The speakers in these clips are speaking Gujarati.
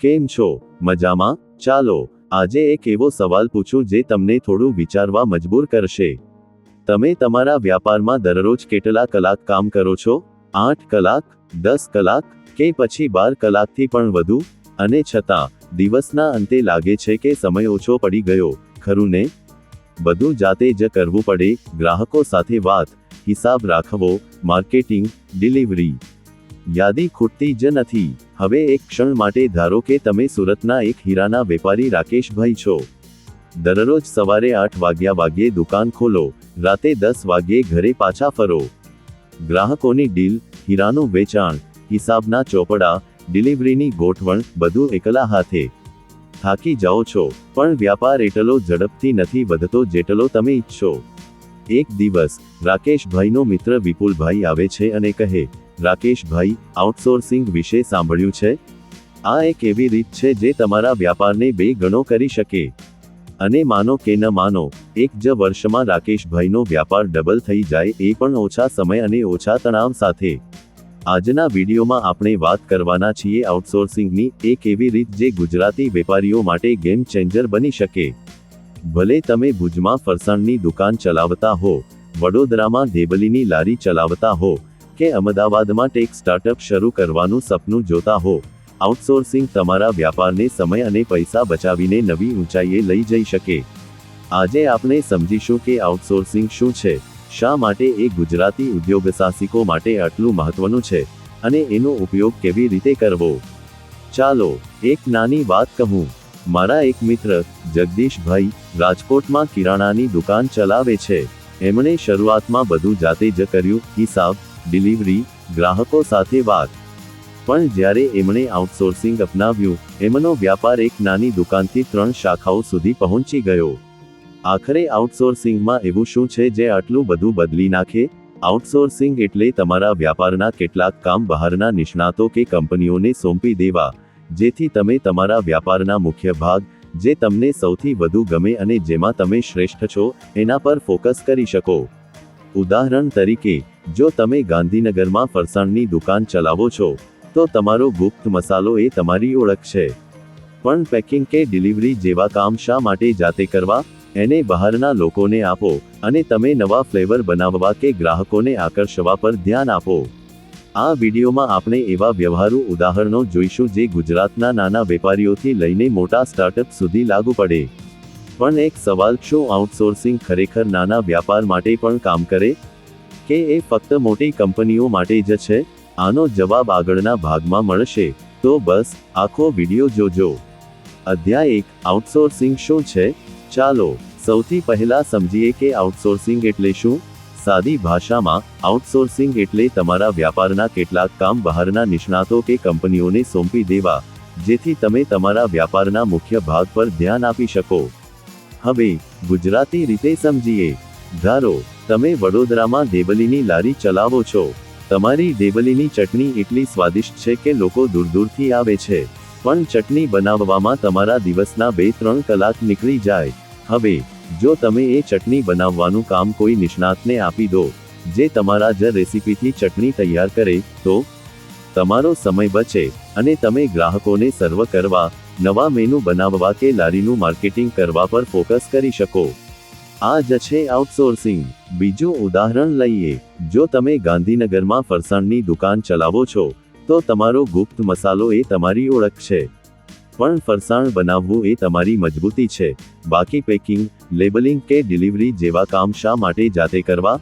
કેમ છો? મજામાં? ચાલો, આજે એક એવો સવાલ પૂછું જે તમને થોડું વિચારવા મજબૂર કરશે. તમે તમારા વ્યાપારમાં દરરોજ કેટલા કલાક કામ કરો છો? આઠ કલાક, દસ કલાક કે પછી બાર કલાકથી પણ વધુ? અને છતાં, દિવસના અંતે લાગે છે કે સમય ઓછો પડી ગયો, ખરું ને? બધું જાતે જ કરવું પડે, ગ્રાહકો સાથે વાત, હિસાબ રાખવો, માર્કેટિંગ, ડિલિવરી યાદી ખૂટતી જ નથી. હવે એક ક્ષણ માટે ધારો કે તમે સુરતના એક હીરાના વેપારી રાકેશભાઈ છો. દરરોજ સવારે આઠ વાગ્યા વાગ્યે દુકાન ખોલો. રાતે દસ વાગ્યે ઘરે પાછા ફરો. ગ્રાહકોની ડીલ, હીરાનું વેચાણ, હિસાબના ચોપડા, ડિલિવરીની ગોઠવણ, બધું એકલા હાથે. થાકી જાઓ છો, પણ વ્યાપાર એટલો ઝડપથી નથી વધતો જેટલો તમે ઈચ્છો. એક દિવસ, રાકેશભાઈનો મિત્ર વિપુલભાઈ આવે છે અને કહે રાકેશભાઈ આઉટસોર્સિંગ વિશે સાંભળ્યું છે? આ એક એવી રીત છે જે તમારા વ્યાપારને બે ગણો કરી શકે. અને માનો કે ન માનો, એક જ વર્ષમાં રાકેશભાઈનો વ્યાપાર ડબલ થઈ જાય એ પણ ઓછા સમય અને ઓછા તણાવ સાથે. આજના વિડીયોમાં આપણે વાત કરવાના છીએ આઉટસોર્સિંગની એક એવી રીત જે ગુજરાતી વેપારીઓ માટે ગેમ ચેન્જર બની શકે. ભલે તમે ભુજમાં ફરસાણની દુકાન ચલાવતા હો, વડોદરામાં ઢેબલીની લારી ચલાવતા હો કે અમદાવાદમાં ટેક સ્ટાર્ટઅપ શરૂ કરવાનું સપનું જોતા હો. આઉટસોર્સિંગ તમારા વ્યાપારને સમય અને પૈસા બચાવીને નવી ઊંચાઈએ લઈ જઈ શકે. આજે આપણે સમજીશું કે આઉટસોર્સિંગ શું છે, શા માટે એ ગુજરાતી ઉદ્યોગ સાહસિકો માટે આટલું મહત્વનું છે, અને એનો ઉપયોગ કેવી રીતે કરવો. ચાલો, એક નાની વાત કહું. મારા એક મિત્ર, જગદીશભાઈ, રાજકોટમાં કિરાણાની દુકાન ચલાવે છે. એમણે શરૂઆતમાં બધું જાતે જ કર્યું, હિસાબ ડિલિવરી, ગ્રાહકો સાથે વાત. પણ જ્યારે એમણે આઉટસોર્સિંગ અપનાવ્યું, એમનો વ્યાપાર એક નાની દુકાનથી ત્રણ શાખાઓ સુધી પહોંચી ગયો. આખરે આઉટસોર્સિંગમાં એવું શું છે જે આટલું બધું બદલી નાખે? આઉટસોર્સિંગ એટલે તમારા વ્યાપારના કેટલાક કામ બહારના નિષ્ણાતો કે કંપનીઓને સોંપી દેવા, જેથી તમે તમારા વ્યાપારના મુખ્ય ભાગ, જે તમને સૌથી વધુ ગમે અને જેમાં તમે શ્રેષ્ઠ છો, એના પર ફોકસ કરી શકો. ઉદાહરણ તરીકે જો તમે ગાંધીનગરમાં ફરસાણની દુકાન ચલાવો છો, તો તમારો ગુપ્ત મસાલો એ તમારી ઓળખ છે. પણ પેકિંગ કે ડિલિવરી જેવા કામ શા માટે જાતે કરવા? એને બહારના લોકોને આપો અને તમે નવા ફ્લેવર બનાવવા કે ગ્રાહકોને આકર્ષવા પર ધ્યાન આપો. આ વિડીયોમાં આપણે એવા વ્યવહારુ ઉદાહરણો જોઈશું જે ગુજરાતના નાના વેપારીઓથી લઈને મોટા સ્ટાર્ટઅપ સુધી લાગુ પડે. પણ એક સવાલ, શું આઉટસોર્સિંગ ખરેખર નાના વ્યાપાર માટે પણ કામ કરે? કે એ ફક્ત મોટી કંપનીઓ માટે જ છે? આનો જવાબ આગળના ભાગમાં મળશે. તો બસ, આખો વીડિયો જોજો. અધ્યાય એક, આઉટસોર્સિંગ શું છે? ચાલો, સૌથી પહેલા સમજીએ કે આઉટસોર્સિંગ એટલે શું? સાદી ભાષામાં, આઉટસોર્સિંગ એટલે તમારા વ્યાપારના કેટલાક કામ બહારના નિષ્ણાતો કે કંપનીઓને સોંપી દેવા, જેથી તમે તમારા વ્યાપારના મુખ્ય ભાગ પર ધ્યાન આપી શકો. હવે, ગુજરાતી રીતે સમજીએ. ધારો, તમે વડોદરામાં દેબલીની લારી ચલાવો છો. તમારી દેબલીની ચટણી એટલી સ્વાદિષ્ટ છે કે લોકો દૂર દૂરથી આવે છે. પણ ચટણી બનાવવામાં તમારા દિવસના બે ત્રણ કલાક નીકળી જાય. હવે, જો તમે એ ચટણી બનાવવાનું કામ કોઈ નિષ્ણાતને આપી દો, જે તમારા જ રેસીપીથી ચટણી તૈયાર કરે, તો? તમારો સમય બચે, અને તમે ગ્રાહકોને સર્વ કરવા, નવા મેનુ બનાવવા કે લારીનું માર્કેટિંગ કરવા પર ફોકસ કરી શકો. આ જ છે આઉટસોર્સિંગ બીજું ઉદાહરણ લઈએ. જો તમે ગાંધીનગરમાં ફરસાણની દુકાન ચલાવો છો, તો તમારો ગુપ્ત મસાલો એ તમારી ઓળખ છે. પણ ફરસાણ બનાવવું એ તમારી મજબૂતી છે. બાકી પેકિંગ, લેબલિંગ કે ડિલિવરી જેવા કામ શા માટે જાતે કરવા?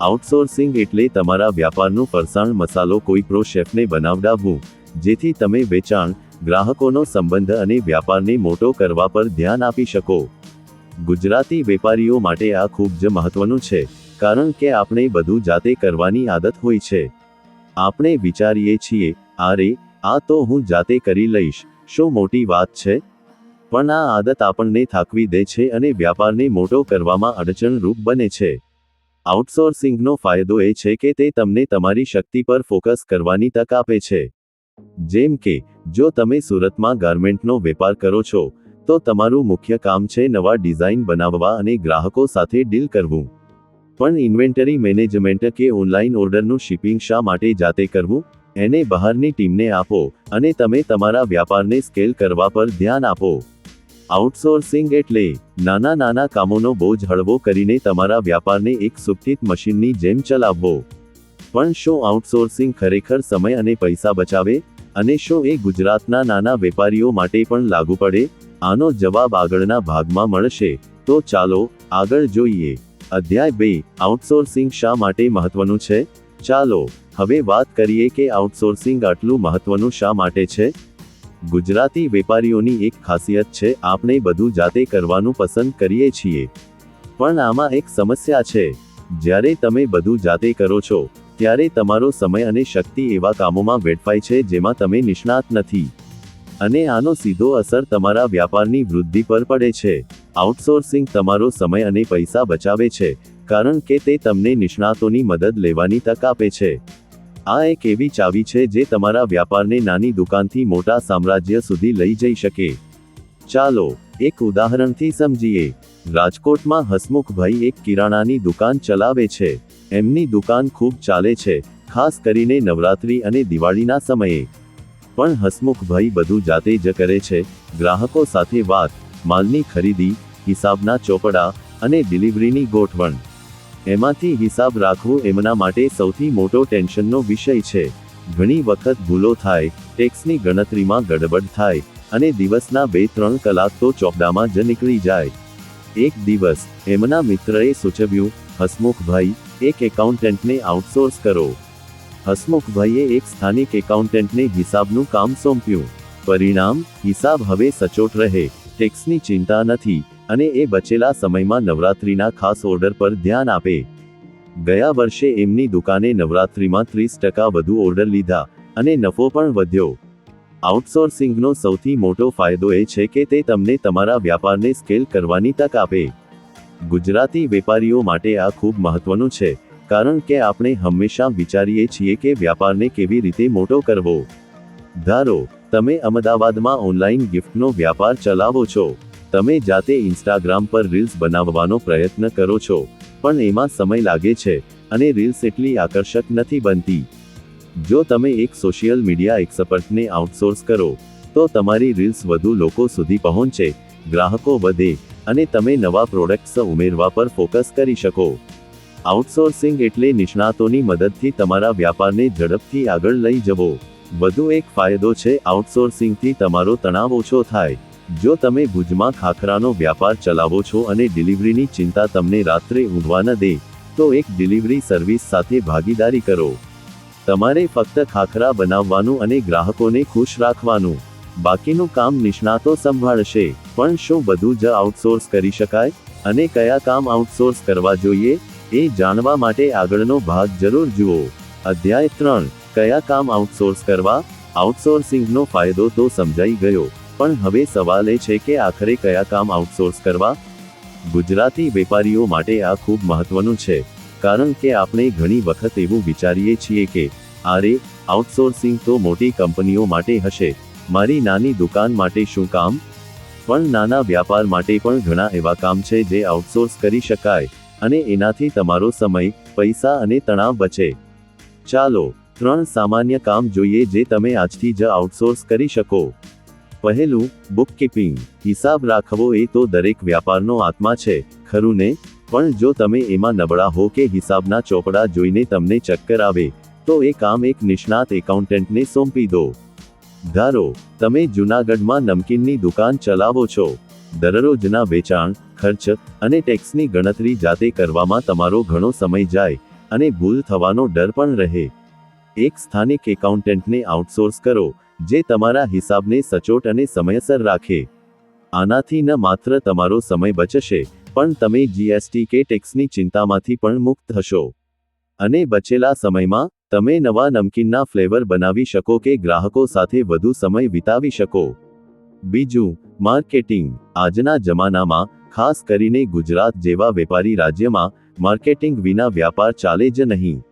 આઉટસોર્સિંગ એટલે તમારા વ્યાપારનું ફરસાણ મસાલો કોઈ પ્રો શેફને બનાવડાવવું, જેથી તમે વેચાણ, ગ્રાહકોનો સંબંધ અને વ્યાપારને મોટો કરવા પર ધ્યાન આપી શકો. ગુજરાતી વેપારીઓ માટે આ ખૂબ જ મહત્વનું છે, કારણ કે આપણે બધું જાતે કરવાની આદત હોય છે. આપણે વિચારીએ છીએ, અરે, આ તો હું જાતે કરી લઈશ, શું મોટી વાત છે? પણ આ આદત આપણને થાકવી દે છે અને વ્યાપારને મોટો કરવામાં અડચણરૂપ બને છે. આઉટસોર્સિંગનો ફાયદો એ છે કે તે તમને તમારી શક્તિ પર ફોકસ કરવાની તક આપે છે. જેમ કે, જો તમે સુરતમાં ગાર્મેન્ટનો વેપાર કરો છો તો તમારું મુખ્ય કામ છે નવા ડિઝાઇન બનાવવા અને ગ્રાહકો સાથે ડીલ કરવું. પણ ઇન્વેન્ટરી મેનેજમેન્ટ કે ઓનલાઈન ઓર્ડરનું શિપિંગ શા માટે જાતે કરવું? એને બહારની ટીમને આપો અને તમે તમારા વ્યાપારને સ્કેલ કરવા પર ધ્યાન આપો. આઉટસોર્સિંગ એટલે નાના નાના કામોનો બોજ હળવો કરીને તમારા વ્યાપારને એક સુખિત મશીનની જેમ ચલાવવો. પણ શું આઉટસોર્સિંગ ખરેખર સમય અને પૈસા બચાવે? અને શું એ ગુજરાતના નાના વેપારીઓ માટે પણ લાગુ પડે? આનો જવાબ આગળના ભાગમાં મળશે. તો ચાલો, આગળ જોઈએ. અધ્યાય બે આઉટસોર્સિંગ શા માટે મહત્વનું છે? ચાલો, હવે વાત કરીએ કે આઉટસોર્સિંગ આટલું મહત્વનું શા માટે છે? ગુજરાતી વેપારીઓની એક ખાસિયત છે, આપણે બધું જાતે કરવાનું પસંદ કરીએ છીએ. પણ આમાં એક સમસ્યા છે. જ્યારે તમે બધું જાતે કરો છો, ત્યારે તમારો સમય અને શક્તિ એવા કામોમાં વેડફાય છે જેમાં તમે નિષ્ણાત નથી. અને આનો સીધો અસર તમારા વ્યાપારની વૃદ્ધિ પર પડે છે. આઉટસોર્સિંગ તમારો સમય અને પૈસા બચાવે છે, કારણ કે તે તમને નિષ્ણાતોની મદદ લેવાની તક આપે છે. આ એક એવી ચાવી છે જે તમારા વ્યાપારને નાની દુકાનથી મોટા સામ્રાજ્ય સુધી લઈ જઈ શકે. ચાલો, એક ઉદાહરણથી સમજીએ. રાજકોટમાં હસમુખભાઈ એક કિરાણાની દુકાન ચલાવે છે. એમની દુકાન ખૂબ ચાલે છે, ખાસ કરીને નવરાત્રી અને દિવાળીના સમયે. પણ હસમુખભાઈ બધું જાતે જ કરે છે. ગ્રાહકો સાથે વાત, માલની ખરીદી, હિસાબના ચોપડા અને ડિલિવરીની ગોઠવણ. એમાંથી હિસાબ રાખવું એમના માટે સૌથી મોટો ટેન્શનનો વિષય છે. ઘણી વખત ભૂલો થાય, ટેક્સની ગણતરીમાં ગડબડ થાય અને દિવસના બે ત્રણ કલાક તો ચોપડામાં જ નીકળી જાય. એક દિવસ, એમના મિત્રએ સૂચવ્યું હસમુખભાઈ એક એકાઉન્ટન્ટને આઉટસોર્સ કરો. હસમુખભાઈએ એક સ્થાનિક એકાઉન્ટન્ટને હિસાબનું કામ સોંપ્યું. પરિણામ, હિસાબ હવે સચોટ રહે, ટેક્સની ચિંતા નથી, અને એ બચેલા સમયમાં નવરાત્રીના ખાસ ઓર્ડર પર ધ્યાન આપે. ગયા વર્ષે એમની દુકાને નવરાત્રીમાં ત્રીસ ટકા વધુ ઓર્ડર લીધા, અને નફો પણ વધ્યો. આઉટસોર્સિંગનો સૌથી મોટો ફાયદો એ છે કે તે તમને તમારા વ્યાપારને સ્કેલ કરવાની તક આપે. ગુજરાતી વેપારીઓ માટે આ ખૂબ મહત્વનું છે. કારણ કે આપણે હંમેશા વિચારીએ છીએ કે વ્યાપારને કેવી રીતે મોટો કરવો. ધારો, તમે અમદાવાદમાં ઓનલાઈન ગિફ્ટનો વ્યાપાર ચલાવો છો. તમે જાતે ઇન્સ્ટાગ્રામ પર રીલ્સ બનાવવાનો પ્રયત્ન કરો છો. પણ એમાં સમય લાગે છે અને રીલ્સ એટલી આકર્ષક નથી બનતી. જો તમે એક સોશિયલ મીડિયા એક્સપર્ટને આઉટસોર્સ કરો, તો તમારી રીલ્સ વધુ લોકો સુધી પહોંચે, ગ્રાહકો વધે, અને તમે નવા પ્રોડક્ટ્સ ઉમેરવા પર ફોકસ કરી શકો. આઉટસોર્સિંગ એટલે નિષ્ણાતોની મદદથી તમારા વ્યાપારને ઝડપથી આગળ લઈ જવો. વધુ એક ફાયદો છે આઉટસોર્સિંગથી તમારો તણાવ ઓછો થાય. જો તમે ભુજમાં ખાખરાનો વ્યાપાર ચલાવો છો અને ડિલિવરીની ચિંતા તમને રાત્રે ઊંઘવા ન દે, તો એક ડિલિવરી સર્વિસ સાથે ભાગીદારી કરો. તમારે ફક્ત ખાખરા બનાવવાનું અને ગ્રાહકોને ખુશ રાખવાનું. બાકીનું કામ નિષ્ણાતો સંભાળશે. પણ શું બધું જ આઉટસોર્સ કરી શકાય? અને કયા કામ આઉટસોર્સ કરવા જોઈએ? એ જાણવા માટે આગળનો ભાગ જરૂર જુઓ. અધ્યાય ત્રણ. કયા કામ આઉટસોર્સ કરવા? આઉટસોર્સિંગનો ફાયદો તો સમજાઈ ગયો, પણ હવે સવાલ એ છે કે આખરે કયા કામ આઉટસોર્સ કરવા? ગુજરાતી વેપારીઓ માટે આ ખૂબ મહત્વનું છે, કારણ કે આપણે ઘણી વખત એવું વિચારીએ છીએ કે, આરે આઉટસોર્સિંગ તો મોટી કંપનીઓ માટે હશે, મારી નાની દુકાન માટે શું કામ? પણ નાના વ્યાપાર માટે પણ ઘણા એવા કામ છે જે આઉટસોર્સ કરી શકાય. અને એનાથી તમારો સમય, પૈસા અને તણાવ બચે. ચાલો, ત્રણ સામાન્ય કામ જોઈએ જે તમે આજથી જ આઉટસોર્સ કરી શકો. પહેલું બુકકીપિંગ હિસાબ રાખવો એ તો દરેક વ્યાપારનો આત્મા છે, ખરું ને? પણ જો તમે એમાં નબળા હો કે હિસાબના ચોપડા જોઈને તમને ચક્કર આવે, તો એ કામ એક નિષ્ણાત એકાઉન્ટન્ટને સોંપી દો. ધારો, તમે જૂનાગઢમાં નમકીનની દુકાન ચલાવો છો. દરરોજના વેચાણ, ખર્ચ અને ટેક્સની ગણતરી જાતે કરવામાં તમારો ઘણો સમય જાય અને ભૂલ થવાનો ડર પણ રહે. એક સ્થાનિક એકાઉન્ટન્ટને આઉટસોર્સ કરો, જે તમારા હિસાબને સચોટ અને સમયસર રાખે. આનાથી ન માત્ર તમારો સમય બચશે, પણ તમે જીએસટી કે ટેક્સની ચિંતામાંથી પણ મુક્ત થશો અને બચેલા સમયમાં, તમે નવા નમકીનના ફ્લેવર બનાવી શકો કે ગ્રાહકો સાથે વધુ સમય વિતાવી શકો. બીજું, માર્કેટિંગ. આજના જમાનામાં, ખાસ કરીને ગુજરાત જેવા વેપારી રાજ્યમાં, માર્કેટિંગ વિના વ્યાપાર ચાલે જ નહીં.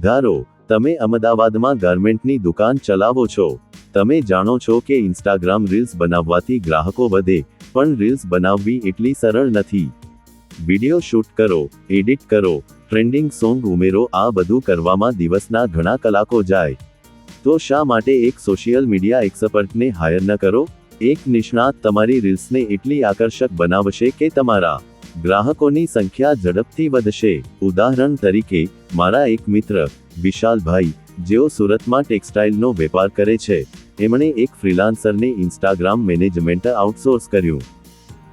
ધારો, તમે અમદાવાદમાં ગાર્મેન્ટની દુકાન ચલાવો છો. તમે જાણો છો કે ઇન્સ્ટાગ્રામ રીલ્સ બનાવવાથી ગ્રાહકો વધે, પણ રીલ્સ બનાવવી એટલી સરળ નથી. વિડિયો શૂટ કરો, એડિટ કરો, ટ્રેન્ડિંગ સોંગ ઉમેરો, આ બધું કરવામાં દિવસના ઘણા કલાકો જાય. તો શા માટે એક સોશિયલ મીડિયા એક્સપર્ટને હાયર ન કરો? એક નિષ્ણાત તમારી રીલ્સને એટલી આકર્ષક બનાવશે કે તમારા ગ્રાહકોની સંખ્યા ઝડપથી વધશે. ઉદાહરણ તરીકે, મારા એક મિત્ર, વિશાલભાઈ, જેઓ સુરતમાં ટેક્સટાઇલનો વેપાર કરે છે. એમણે એક ફ્રીલાન્સરને ઇન્સ્ટાગ્રામ મેનેજમેન્ટ આઉટસોર્સ કર્યું.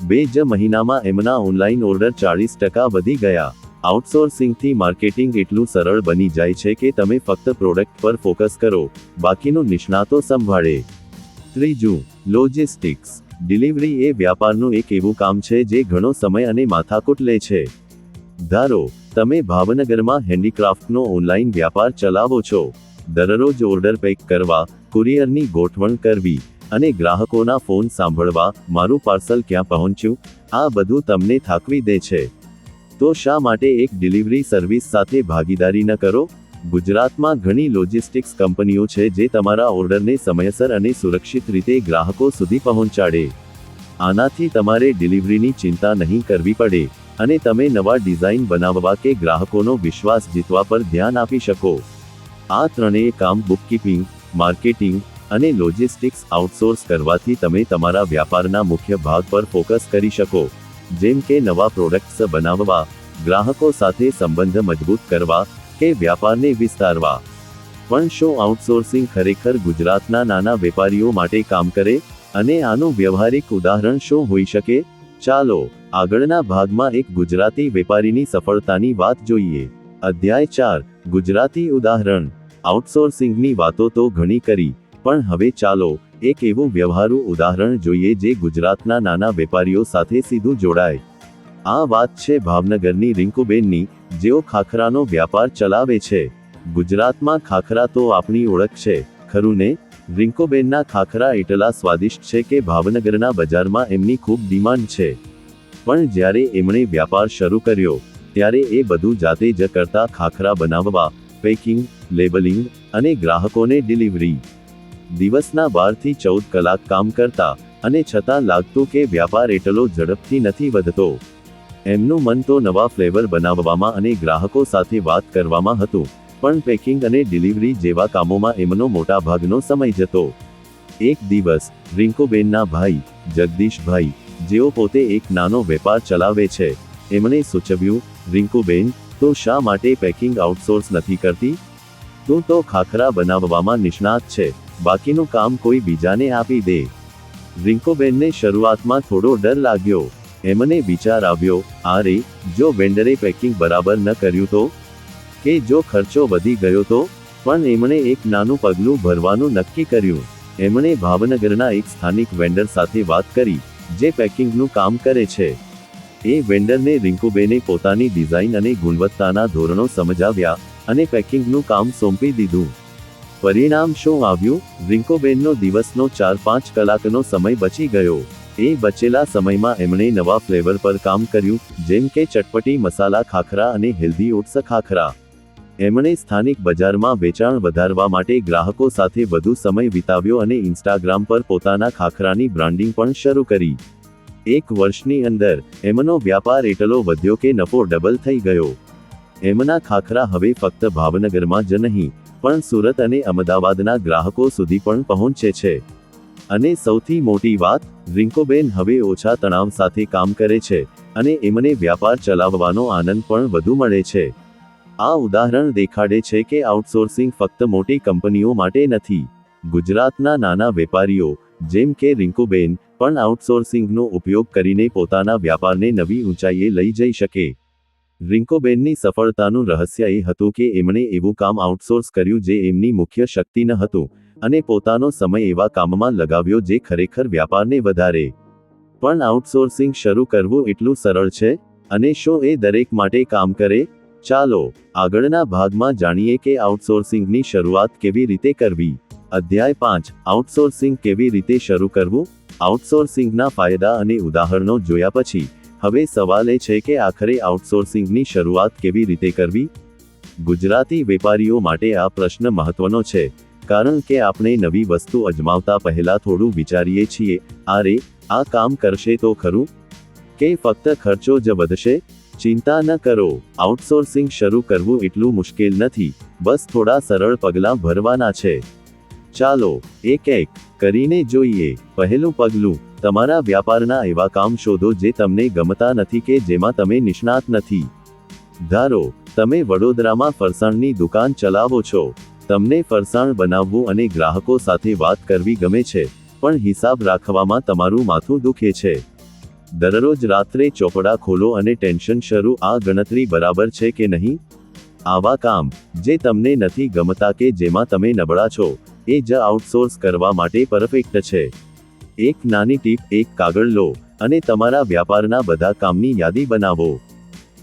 બે જ મહિનામાં એમના ઓનલાઈન ઓર્ડર ચાળીસ ટકા વધી ગયા. આઉટસોર્સિંગથી માર્કેટિંગ એટલું સરળ બની જાય છે કે તમે ફક્ત પ્રોડક્ટ પર ફોકસ કરો. બાકીનું નિષ્ણાતો સંભાળે. ત્રીજું લોજિસ્ટિક્સ ડિલિવરી એ વ્યાપારનું એક એવું કામ છે જે ઘણો સમય અને માથાકૂટ લે છે. ધારો, તમે ભાવનગરમાં હેન્ડીક્રાફ્ટનો ઓનલાઈન વ્યાપાર ચલાવો છો. દરરોજ ઓર્ડર પેક કરવા, કુરિયરની ગોઠવણ કરવી અને ગ્રાહકોના ફોન સાંભળવા, મારું પાર્સલ ક્યાં પહોંચ્યું? આ બધું તમને થાકવી દે છે. તો શા માટે એક ડિલિવરી સર્વિસ સાથે ભાગીદારી ન કરો? ગુજરાતમાં ઘણી લોજિસ્ટિક્સ કંપનીઓ છે જે તમારા ઓર્ડરને સમયસર અને સુરક્ષિત રીતે ગ્રાહકો સુધી પહોંચાડે. આનાથી તમારે ડિલિવરીની ચિંતા નહીં કરવી પડે અને તમે નવા ડિઝાઇન બનાવવા કે ગ્રાહકોનો વિશ્વાસ જીતવા પર ધ્યાન આપી શકો. આ ત્રણેય કામ બુકકીપિંગ માર્કેટિંગ અને લોજિસ્ટિક્સ આઉટસોર્સ કરવાથી તમે તમારા વ્યાપારના મુખ્ય ભાગ પર ફોકસ કરી શકો. જેમ કે નવા પ્રોડક્ટ્સ બનાવવા, ગ્રાહકો સાથે સંબંધ મજબૂત કરવા કે વ્યાપારને વિસ્તારવા. પણ શું આઉટસોર્સિંગ ખરેખર ગુજરાતના નાના વેપારીઓ માટે કામ કરે? અને આનું વ્યવહારિક ઉદાહરણ શું હોઈ શકે? ચાલો, આગળના ભાગમાં એક ગુજરાતી વેપારીની સફળતાની વાત જોઈએ. અધ્યાય ચાર, ગુજરાતી ઉદાહરણ. આઉટસોર્સિંગની વાતો તો ઘણી કરી, પણ હવે ચાલો, એક એવું વ્યવહારુ ઉદાહરણ જોઈએ જે ગુજરાતના નાના વેપારીઓ સાથે સીધું જોડાય. આ વાત છે ભાવનગરની રિંકુબેનની જેઓ ખાખરાનો વ્યાપાર ચલાવે છે. ગુજરાતમાં ખાખરા તો આપણી ઓળખ છે, ખરું ને? રિંકોબેનના ખાખરા એટલા સ્વાદિષ્ટ છે કે ભાવનગરના બજારમાં એમની ખૂબ ડિમાન્ડ છે. પણ જ્યારે એમણે વ્યાપાર શરૂ કર્યો, ત્યારે એ બધું જાતે જ કરતા ખાખરા બનાવવા, પેકિંગ, લેબલિંગ અને ગ્રાહકોને ડિલિવરી. દિવસના બારથી ચૌદ કલાક કામ કરતા અને છતાં લાગતું કે વ્યાપાર એટલો ઝડપથી નથી વધતો. એમનું મન તો નવા ફ્લેવર બનાવવામાં અને ગ્રાહકો સાથે વાત કરવામાં હતું, પણ પેકિંગ અને ડિલિવરી જેવા કામોમાં એમનો મોટા ભાગનો સમય જતો. એક દિવસ, રિંકુબેનના ભાઈ, જગદીશભાઈ, જેઓ પોતે એક નાનો વેપાર ચલાવે છે, એમણે સૂચવ્યું, રિંકુબેન, તો શા માટે પેકિંગ આઉટસોર્સ નથી કરતી? તું તો ખાખરા બનાવવામાં નિષ્ણાત છે, બાકીનું કામ કોઈ બીજાને આપી દે. રિંકુબેનને શરૂઆતમાં થોડો ડર લાગ્યો. એમને વિચાર આવ્યો અરે જો વેન્ડરે પેકિંગ બરાબર ન કર્યું તો? કે જો ખર્ચો વધી ગયો તો? પણ એમણે એક નાનું પગલું ભરવાનું નક્કી કર્યું. એમણે ભાવનગરના એક સ્થાનિક વેન્ડર સાથે વાત કરી, જે પેકિંગનું કામ કરે છે. એ વેન્ડરને રિંકુબેને પોતાની ડિઝાઇન અને ગુણવત્તાના ધોરણો સમજાવ્યા અને પેકિંગનું કામ સોંપી દીધું. પરિણામ શું આવ્યું? રિંકોબેનનો દિવસનો ચાર પાંચ કલાકનો સમય બચી ગયો. એ બચેલા સમયમાં એમણે નવા ફ્લેવર પર કામ કર્યું, જેમ કે ચટપટી મસાલા ખાખરા અને હેલ્ધી ઓટ્સ ખાખરા. એમણે સ્થાનિક બજારમાં વેચાણ વધારવા માટે ગ્રાહકો સાથે વધુ સમય વિતાવ્યો અને ઇન્સ્ટાગ્રામ પર પોતાના ખાખરાની બ્રાન્ડિંગ પણ શરૂ કરી. એક વર્ષની અંદર, એમનો વ્યાપાર એટલો વધ્યો કે નફો ડબલ થઈ ગયો. એમના ખાખરા હવે ફક્ત ભાવનગરમાં જ નહીં, પણ સુરત અને અમદાવાદના ગ્રાહકો સુધી પણ પહોંચે છે. અને સૌથી મોટી વાત, રિંકોબેન હવે ઓછા તણાવ સાથે કામ કરે છે, અને એમને વ્યાપાર ચલાવવાનો આનંદ પણ વધુ મળે છે. આ ઉદાહરણ દેખાડે છે કે આઉટસોર્સિંગ ફક્ત મોટી કંપનીઓ માટે નથી. ગુજરાતના નાના વેપારીઓ, જેમ કે રિંકુબેન, પણ આઉટસોર્સિંગનો ઉપયોગ કરીને પોતાના વ્યાપારને નવી ઊંચાઈએ લઈ જઈ શકે. રિંકોબેનની સફળતાનું રહસ્ય એ હતું કે એમણે એવું કામ આઉટસોર્સ કર્યું જે એમની મુખ્ય શક્તિ ન હતું. અને પોતાનો સમય એવા કામમાં લગાવ્યો જે ખરેખર વ્યાપારને વધારે. પણ આઉટસોર્સિંગ શરૂ કરવું એટલું સરળ છે? અને શું એ દરેક માટે કામ કરે? ચાલો, આગળના ભાગમાં જાણીએ કે આઉટસોર્સિંગની શરૂઆત કેવી રીતે કરવી. અધ્યાય પાંચ આઉટસોર્સિંગ કેવી રીતે શરૂ કરવું? આઉટસોર્સિંગના ફાયદા અને ઉદાહરણો જોયા પછી, હવે સવાલ એ છે કે આખરે આઉટસોર્સિંગની શરૂઆત કેવી રીતે કરવી? ગુજરાતી વેપારીઓ માટે આ પ્રશ્ન મહત્વનો છે. કારણ કે આપણે નવી વસ્તુ અજમાવતા પહેલા થોડું વિચારીએ છીએ, આરે, આ કામ કરશે તો ખરું? કે ફક્ત ખર્ચો જ વધશે? ચિંતા ન કરો, આઉટસોર્સિંગ શરૂ કરવું એટલું મુશ્કેલ નથી, બસ થોડા સરળ પગલાં ભરવાના છે. ચાલો, એક એક કરીને જોઈએ. પહેલું પગલું, તમારા વ્યાપારના એવા કામ શોધો જે તમને ગમતા નથી કે જેમાં તમે નિષ્ણાત નથી. ધારો, તમે વડોદરામાં ફરસાણની દુકાન ચલાવો છો. તમને ફરસાણ બનાવવું અને ગ્રાહકો સાથે વાત કરવી ગમે છે, પણ હિસાબ રાખવામાં તમારું માથું દુખે છે. દરરોજ રાત્રે ચોપડા ખોલો અને ટેન્શન શરૂ, આ ગણતરી બરાબર છે કે નહીં? આવા કામ, જે તમને નથી ગમતા કે જેમાં તમે નબળા છો, એ જ આઉટસોર્સ કરવા માટે પરફેક્ટ છે. એક નાની ટીપ, એક કાગળ લો, અને તમારા વ્યાપારના બધા કામની યાદી બનાવો.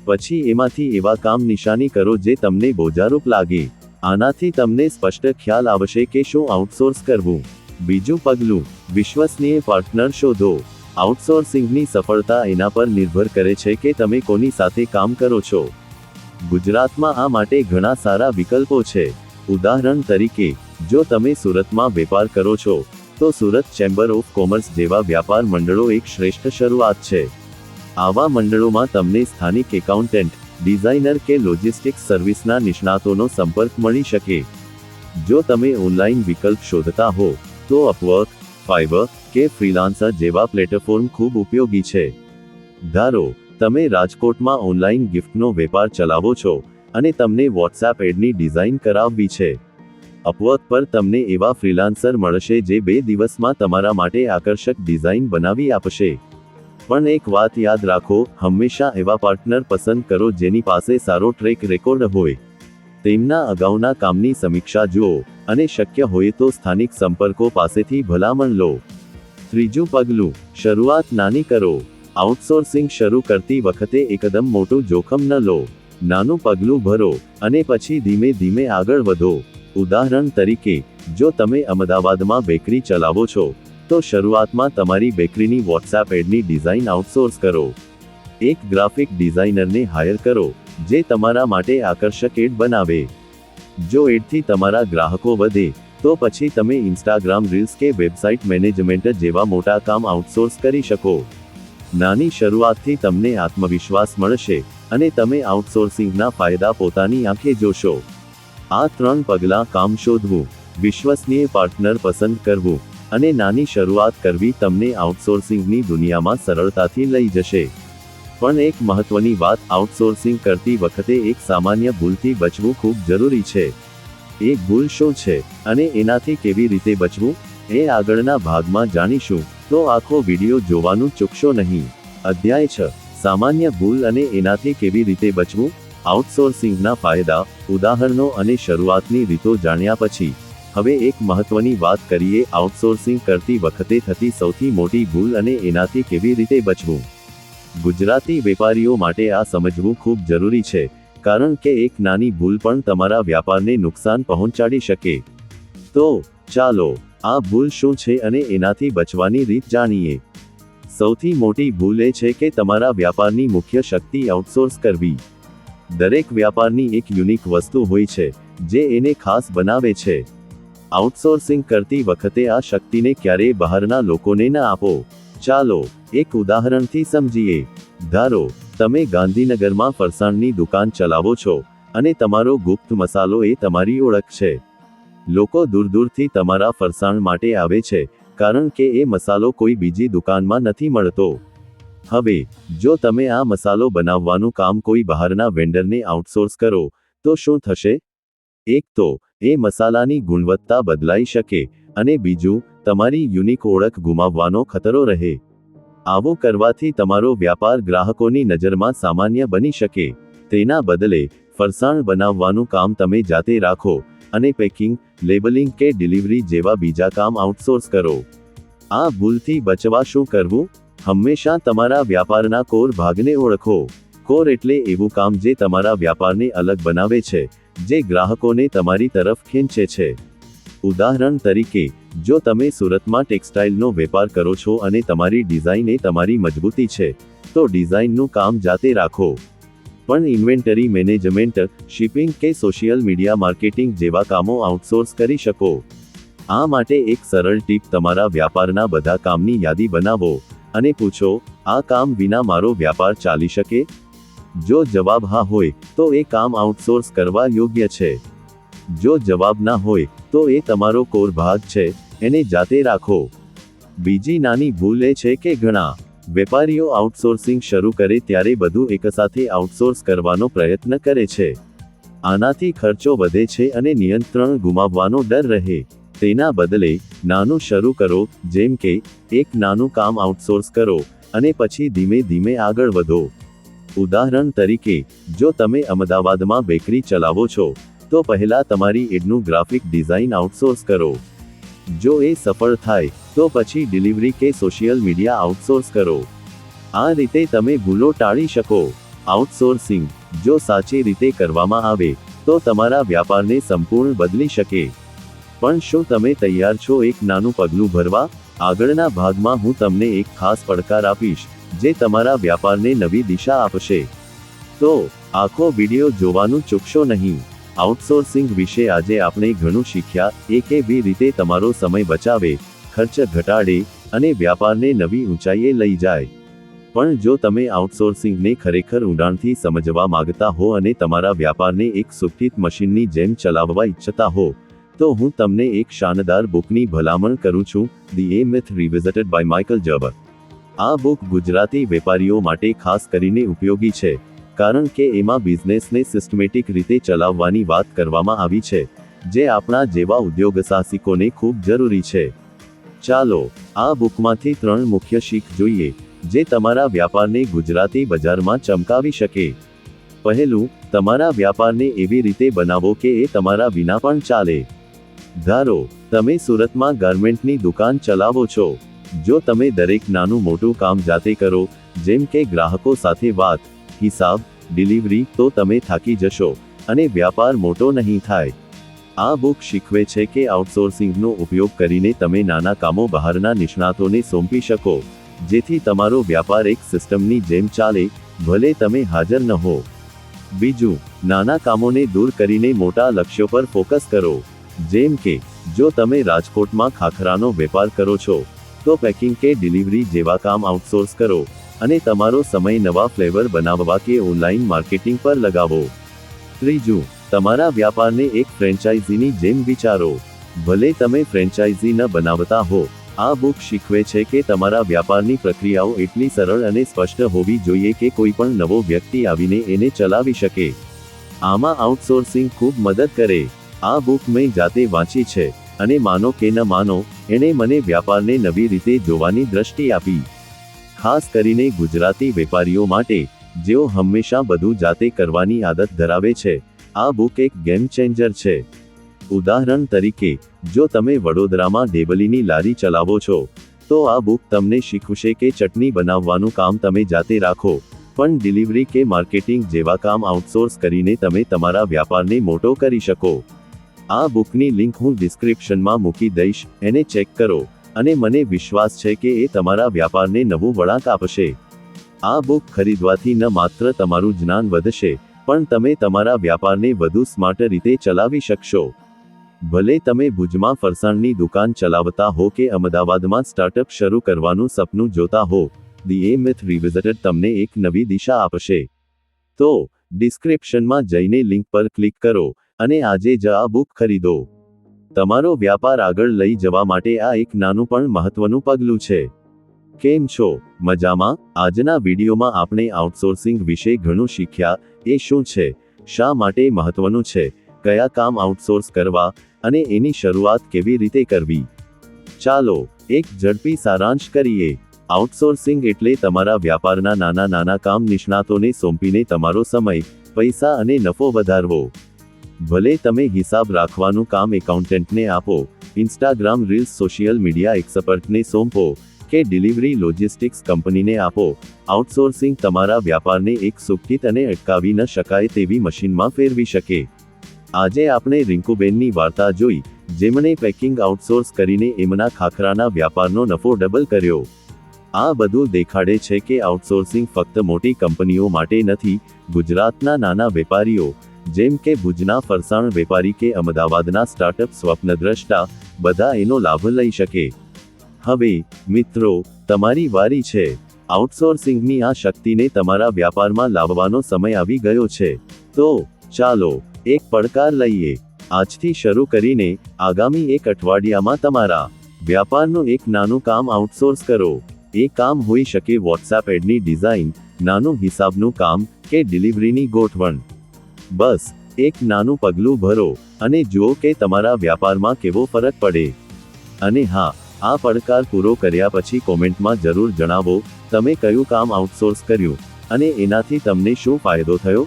પછી એમાંથી એવા કામ નિશાની કરો જે તમને બોજારૂપ લાગે. આનાથી તમને સ્પષ્ટ ખ્યાલ આવશે કે શું આઉટસોર્સ કરવું. બીજું પગલું, વિશ્વસનીય પાર્ટનર શોધો. આઉટસોર્સિંગની સફળતા એના પર નિર્ભર કરે છે કે તમે કોની સાથે કામ કરો છો. ગુજરાતમાં આ માટે ઘણા સારા વિકલ્પો છે. ઉદાહરણ તરીકે, જો તમે સુરતમાં વેપાર કરો છો, તો સુરત ચેમ્બર ઓફ કોમર્સ જેવા વ્યાપાર મંડળો એક શ્રેષ્ઠ શરૂઆત છે. આવા મંડળોમાં તમને સ્થાનિક એકાઉન્ટન્ટ ડિઝાઇનર કે લોજિસ્ટિક્સ સર્વિસના નિષ્ણાતોનો સંપર્ક મળી શકે. જો તમે ઓનલાઈન વિકલ્પ શોધતા હો, તો અપવર્ક ફાઈબર કે ફ્રીલાન્સર જેવા પ્લેટફોર્મ ખૂબ ઉપયોગી છે. ધારો, તમે રાજકોટમાં ઓનલાઈન ગિફ્ટનો વેપાર ચલાવો છો અને તમને વોટ્સએપ એડની ડિઝાઇન કરાવવી છે. અપવર્ક પર તમને એવા ફ્રીલાન્સર મળશે જે બે દિવસમાં તમારા માટે આકર્ષક ડિઝાઇન બનાવી આપશે. પણ એક વાત યાદ રાખો, હંમેશા એવા પાર્ટનર પસંદ કરો જેની પાસે સારો ટ્રેક રેકોર્ડ હોય. તેમના અગાઉના કામની સમીક્ષા જુઓ, અને શક્ય હોય તો સ્થાનિક સંપર્કો પાસેથી ભલામણ લો. ત્રીજું પગલું, શરૂઆત નાની કરો. આઉટસોર્સિંગ શરૂ કરતી વખતે એકદમ મોટું જોખમ ન લો. નાનું પગલું ભરો, અને પછી ધીમે ધીમે આગળ વધો. ઉદાહરણ તરીકે, જો તમે અમદાવાદમાં બેકરી ચલાવો છો તો શરૂઆતમાં તમારી બેકરીની વોટ્સએપ એડની ડિઝાઇન આઉટસોર્સ કરો. એક ગ્રાફિક ડિઝાઇનરને હાયર કરો, જે તમારા માટે આકર્ષક એડ બનાવે. જો એડથી તમારા ગ્રાહકો વધે, તો પછી તમે ઇન્સ્ટાગ્રામ રીલ્સ કે વેબસાઇટ મેનેજમેન્ટ જેવા મોટા કામ આઉટસોર્સ કરી શકો. નાની શરૂઆતથી તમને આત્મવિશ્વાસ મળશે અને તમે આઉટસોર્સિંગના ફાયદા પોતાની આંખે જોશો. આ ત્રણ પગલાં કામ શોધવું, વિશ્વસનીય પાર્ટનર પસંદ કરવું. અને નાની શરૂઆત કરવી તમને આઉટસોર્સિંગની દુનિયામાં સરળતાથી લઈ જશે. પણ એક મહત્વની વાત, આઉટસોર્સિંગ કરતી વખતે એક સામાન્ય ભૂલથી બચવું ખૂબ જરૂરી છે. એ ભૂલ શું છે અને એનાથી કેવી રીતે બચવું? એ આગળના ભાગમાં જાણીશું. તો આખો વીડિયો જોવાનું ચૂકશો નહીં. અધ્યાય છ. સામાન્ય ભૂલ અને એનાથી કેવી રીતે બચવું? આઉટસોર્સિંગના ફાયદા, ઉદાહરણો અને શરૂઆતની રીતો જાણ્યા પછી. હવે એક મહત્વની વાત કરીએ આઉટસોર્સિંગ કરતી વખતે થતી સૌથી મોટી ભૂલ અને એનાથી કેવી રીતે બચવું? ગુજરાતી વેપારીઓ માટે આ સમજવું ખૂબ જરૂરી છે, કારણ કે એક નાની ભૂલ પણ તમારા વ્યાપારને નુકસાન પહોંચાડી શકે. તો, ચાલો, આ ભૂલ શું છે અને એનાથી બચવાની રીત જાણીએ. સૌથી મોટી ભૂલ એ છે કે તમારા વ્યાપારની મુખ્ય શક્તિ આઉટસોર્સ કરવી. દરેક વ્યાપારની એક યુનિક વસ્તુ હોય છે, જે એને ખાસ બનાવે છે. આઉટસોર્સિંગ કરતી વખતે આ શક્તિને ક્યારેય બહારના લોકોને ન આપો. ચાલો, એક ઉદાહરણથી સમજીએ. ધારો, તમે ગાંધીનગરમાં ફરસાણની દુકાન ચલાવો છો, અને તમારો ગુપ્ત મસાલો એ તમારી ઓળખ છે. લોકો દૂર દૂરથી તમારા ફરસાણ માટે આવે છે, કારણ કે એ મસાલો કોઈ બીજી દુકાનમાં નથી મળતો. હવે, જો તમે આ મસાલો બનાવવાનું કામ કોઈ બહારના વેન્ડરને આઉટસોર્સ કરો, તો શું થશે? એક તો એ મસાલાની ગુણવત્તા બદલાઈ શકે અને બીજું, તમારી યુનિક ઓળખ ગુમાવવાનો ખતરો રહે. આવું કરવાથી તમારો વ્યાપાર ગ્રાહકોની નજરમાં સામાન્ય બની શકે. તેના બદલે, ફરસાણ બનાવવાનું કામ તમે જાતે રાખો અને પેકિંગ, લેબલિંગ કે ડિલિવરી જેવા બીજા કામ આઉટસોર્સ કરો. આ ભૂલથી બચવા શું કરવું? હંમેશા તમારા વ્યાપારના કોર ભાગને ઓળખો. કોર એટલે એવું કામ જે તમારા વ્યાપારને અલગ બનાવે છે. જે ગ્રાહકોને તમારી તરફ ખેંચે છે. ઉદાહરણ તરીકે, જો તમે સુરતમાં ટેક્સટાઇલનો વેપાર કરો છો અને તમારી ડિઝાઇન એ તમારી મજબૂતી છે, તો ડિઝાઇનનું કામ જાતે રાખો. પણ ઇન્વેન્ટરી મેનેજમેન્ટ, શિપિંગ કે સોશિયલ મીડિયા માર્કેટિંગ જેવા કામો આઉટસોર્સ કરી શકો. આ માટે એક સરળ ટીપ તમારા વ્યાપારના બધા કામની યાદી બનાવો અને પૂછો, આ કામ વિના મારો વ્યાપાર ચાલી શકે? જો જવાબ હા હોય, તો એ કામ આઉટસોર્સ કરવા યોગ્ય છે. જો જવાબ ના હોય, તો એ તમારો કોર ભાગ છે, એને જાતે રાખો. બીજી નાની ભૂલ એ છે કે ઘણા વેપારીઓ આઉટસોર્સિંગ શરૂ કરે ત્યારે બધું એકસાથે આઉટસોર્સ કરવાનો પ્રયત્ન કરે છે. આનાથી ખર્ચો વધે છે અને નિયંત્રણ ગુમાવવાનો ડર રહે. તેના બદલે, નાનું શરૂ કરો, જેમ કે, એક નાનું કામ આઉટસોર્સ કરો, અને પછી ધીમે ધીમે આગળ વધો. ઉદાહરણ તરીકે, જો તમે અમદાવાદમાં બેકરી ચલાવો છો, તો પહેલા તમારી એડનું ગ્રાફિક ડિઝાઇન આઉટસોર્સ કરો. જો એ સફળ થાય, તો પછી ડિલિવરી કે સોશિયલ મીડિયા આઉટસોર્સ કરો. આ રીતે તમે ભૂલો ટાળી શકો. આઉટસોર્સિંગ, જો સાચી રીતે કરવામાં આવે, તો તમારા વ્યાપારને સંપૂર્ણ બદલી શકે. પણ શું તમે તૈયાર છો એક નાનું પગલું ભરવા? આગળના ભાગમાં હું તમને એક ખાસ પડકાર આપીશ. જે તમારા વ્યાપારને નવી દિશા આપશે. તો, આખો વિડિયો જોવાનું ચૂકશો નહીં. આઉટસોર્સિંગ વિશે આજે આપણે ઘણું શીખ્યા, એ કેવી રીતે તમારો સમય બચાવે, ખર્ચ ઘટાડે, અને વ્યાપારને નવી ઊંચાઈએ લઈ જાય. પણ જો તમે આઉટસોર્સિંગને ખરેખર ઊંડાણથી સમજવા માંગતા હો અને તમારા વ્યાપારને એક સુખિત મશીનની જેમ ચલાવવા ઈચ્છતા હો, તો હું તમને એક શાનદાર બુકની ભલામણ કરું છું the E myth revisited by Michael Gerber આ બુક ગુજરાતી વેપારીઓ માટે ખાસ કરીને ઉપયોગી છે, કારણ કે એમાં બિઝનેસને સિસ્ટમેટિક રીતે ચલાવવાની વાત કરવામાં આવી છે, જે આપણા જેવા ઉદ્યોગ સાહસિકોને ખૂબ જરૂરી છે. ચાલો, આ બુકમાંથી ત્રણ મુખ્ય શીખ જોઈએ, જે તમારા વ્યાપારને ગુજરાતી બજારમાં ચમકાવી શકે. પહેલું, તમારા વ્યાપારને એવી રીતે બનાવો કે એ તમારા વિના પણ ચાલે. ધારો, તમે સુરતમાં ગાર્મેન્ટની દુકાન ચલાવો છો. જો તમે દરેક નાનું મોટું કામ જાતે કરો, જેમ કે ગ્રાહકો સાથે વાત, હિસાબ, ડિલિવરી, તો તમે થાકી જશો, અને વ્યાપાર મોટો નહીં થાય. આ બુક શીખવે છે કે આઉટસોર્સિંગનો ઉપયોગ કરીને તમે નાના કામો બહારના નિષ્ણાતોને સોંપી શકો, જેથી તમારો વ્યાપાર એક સિસ્ટમની જેમ ચાલે, ભલે તમે હાજર ન હો. બીજું, નાના કામોને દૂર કરીને મોટા લક્ષ્યો પર ફોકસ કરો, જેમ કે, જો તમે રાજકોટમાં ખાખરાનો વેપાર કરો છો તો પેકિંગ કે ડિલિવરી જેવા કામ આઉટસોર્સ કરો અને તમારો સમય નવા ફ્લેવર બનાવવા કે ઓનલાઈન માર્કેટિંગ પર લગાવો. ત્રીજું, તમારા વ્યાપારને એક ફ્રેન્ચાઇઝીની જેમ વિચારો. ભલે તમે ફ્રેન્ચાઇઝી ન બનાવતા હો, આ બુક શીખવે છે કે તમારા વ્યાપારની પ્રક્રિયાઓ એટલી સરળ અને સ્પષ્ટ હોવી જોઈએ કે કોઈ પણ નવો વ્યક્તિ આવીને એને ચલાવી શકે. આમાં આઉટસોર્સિંગ ખૂબ મદદ કરે. આ બુક મેં જાતે વાંચી છે, અને માનો કે ન માનો એણે મને વ્યાપારને નવી રીતે જોવાની દ્રષ્ટિ આપી. ખાસ કરીને ગુજરાતી વેપારીઓ માટે, જેઓ હંમેશા બધું જાતે કરવાની આદત ધરાવે છે, આ બુક એક ગેમ ચેન્જર છે. ઉદાહરણ તરીકે, જો તમે વડોદરામાં ડેબલીની લારી ચલાવો છો, તો આ બુક તમને શીખવશે કે ચટણી બનાવવાનું કામ તમે જાતે રાખો, પણ ડિલિવરી કે માર્કેટિંગ જેવા કામ આઉટસોર્સ કરીને તમે તમારા વ્યાપારને મોટો કરી શકો. આ બુકની લિંક હું ડિસ્ક્રિપ્શનમાં મૂકી દઈશ, એને ચેક કરો, અને મને વિશ્વાસ છે કે એ તમારા વ્યાપારને નવું વળાંક આપશે. આ બુક ખરીદવાથી ન માત્ર તમારું જ્ઞાન વધશે, પણ તમે તમારા વ્યાપારને વધુ સ્માર્ટ રીતે ચલાવી શકશો. ભલે તમે ભુજમાં ફરસાણની દુકાન ચલાવતા હો કે અમદાવાદમાં સ્ટાર્ટઅપ શરૂ કરવાનું સપનું જોતા હો, ધી એ મિથ રિવિઝિટેડ તમને એક નવી દિશા આપશે. તો, ડિસ્ક્રિપ્શનમાં જઈને લિંક પર ક્લિક કરો અને આજે જ આ બુક ખરીદો. તમારો વ્યાપાર આગળ લઈ જવા માટે આ એક નાનું પણ મહત્વનું પગલું છે. કેમ છો? મજામાં? આજના વિડીયોમાં આપણે આઉટસોર્સિંગ વિશે ઘણું શીખ્યા. એ શું છે? શા માટે મહત્વનું છે? કયા કામ આઉટસોર્સ કરવા? અને એની શરૂઆત કેવી રીતે કરવી? ચાલો, એક ઝડપી સારાંશ કરીએ. આઉટસોર્સિંગ એટલે તમારા વ્યાપારના નાના નાના કામ નિષ્ણાતોને સોંપીને તમારો સમય, પૈસા અને નફો વધારવો. ભલે તમે હિસાબ રાખવાનું કામ એકાઉન્ટન્ટને આપો, ઇન્સ્ટાગ્રામ રીલ્સ સોશિયલ મીડિયા એક્સપર્ટને સોંપો, કે ડિલિવરી લોજિસ્ટિક્સ કંપનીને આપો, આઉટસોર્સિંગ તમારા વ્યાપારને એક સુખિત અને અટકાવી ન શકાય તેવી મશીનમાં ફેરવી શકે. આજે આપણે રિંકુબેનની વાર્તા જોઈ, જેમણે પેકિંગ આઉટસોર્સ કરીને એમના ખાખરાના વ્યાપારનો નફો ડબલ કર્યો. આ બધું દેખાડે છે કે આઉટસોર્સિંગ ફક્ત મોટી કંપનીઓ માટે નથી, ગુજરાતના નાના વેપારીઓ જેમ કે ભુજના ફરસાણ વેપારી કે અમદાવાદના સ્ટાર્ટઅપ સ્વપ્નદ્રષ્ટા, બધા એનો લાભ લઈ શકે. હવે, મિત્રો, તમારી વારી છે. આઉટસોર્સિંગની આ શક્તિને તમારા વ્યાપારમાં લાવવાનો સમય આવી ગયો છે. તો, ચાલો, એક પડકાર લઈએ. આજથી શરૂ કરીને, આગામી એક અઠવાડિયામાં તમારા વ્યાપારનું એક નાનું કામ આઉટસોર્સ કરો. એ કામ હોઈ શકે વોટ્સએપ એડની ડિઝાઇન, નાનું હિસાબનું કામ કે ડિલિવરીની ગોઠવણ. બસ, એક નાનું પગલું ભરો, અને જુઓ કે તમારા વ્યાપારમાં કેવો ફરક પડે. અને હા, આ પડકાર પૂરો કર્યા પછી કોમેન્ટમાં જરૂર જણાવો, તમે કયું કામ આઉટસોર્સ કર્યું, અને એનાથી તમને શું ફાયદો થયો?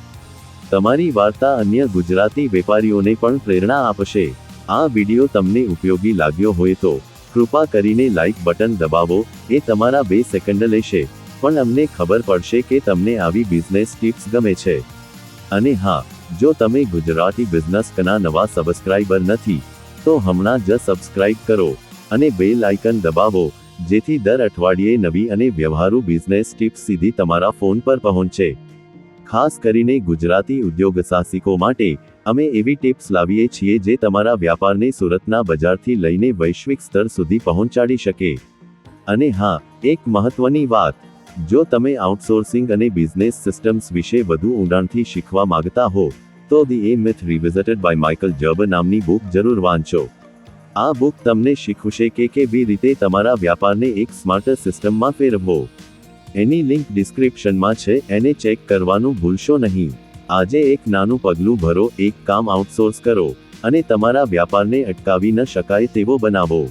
તમારી વાર્તા અન્ય ગુજરાતી વેપારીઓને પણ પ્રેરણા આપશે. આ વિડિયો તમને ઉપયોગી લાગ્યો હોય તો, કૃપા કરીને લાઇક બટન દબાવો, એ તમારા બે સેકન્ડ લેશે. પણ અમને ખબર પડશે કે તમને આવી બિઝનેસ ટિપ્સ ગમે છે. અને હા, જો તમે ગુજરાતી બિઝનેસ કના નવા સબસ્ક્રાઇબર નથી, તો હમણાં જ સબસ્ક્રાઇબ કરો અને બેલ આઇકન દબાવો, જેથી દર અઠવાડિયે નવી અને વ્યવહારુ બિઝનેસ ટિપ્સ સીધી તમારા ફોન પર પહોંચે. ખાસ કરીને ગુજરાતી ઉદ્યોગ સાહસિકો માટે, અમે એવી ટિપ્સ લાવીએ છીએ જે તમારા વ્યાપારને સુરતના બજારથી લઈને વૈશ્વિક સ્તર સુધી પહોંચાડી શકે. અને હા, એક મહત્વની વાત જો તમે આઉટસોર્સિંગ અને બિઝનેસ સિસ્ટમ્સ વિશે વધુ ઊંડાણથી શીખવા માંગતા હો, તો the E myth revisited by Michael Gerber નામની બુક જરૂર વાંચો. આ બુક તમને શીખવશે કે કેવી રીતે તમારા વ્યાપારને એક સ્માર્ટર સિસ્ટમમાં ફેરવવો એની લિંક ડિસ્ક્રિપ્શનમાં છે, એને ચેક કરવાનું ભૂલશો નહીં. આજે એક નાનું પગલું ભરો, એક કામ આઉટસોર્સ કરો, અને તમારા વ્યાપારને અટકાવી ન શકાય તેવો બનાવો.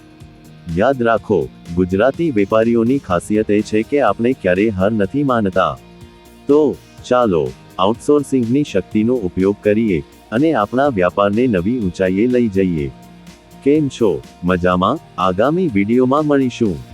યાદ રાખો, ગુજરાતી વેપારીઓની ખાસિયત એ છે કે આપણે ક્યારેય હાર નથી માનતા. તો, ચાલો આઉટસોર્સિંગની શક્તિનો ઉપયોગ કરીએ અને આપણા વ્યાપારને નવી ઊંચાઈએ લઈ જઈએ. કેમ છો? મજામાં? આગામી વિડીયોમાં મળીશું.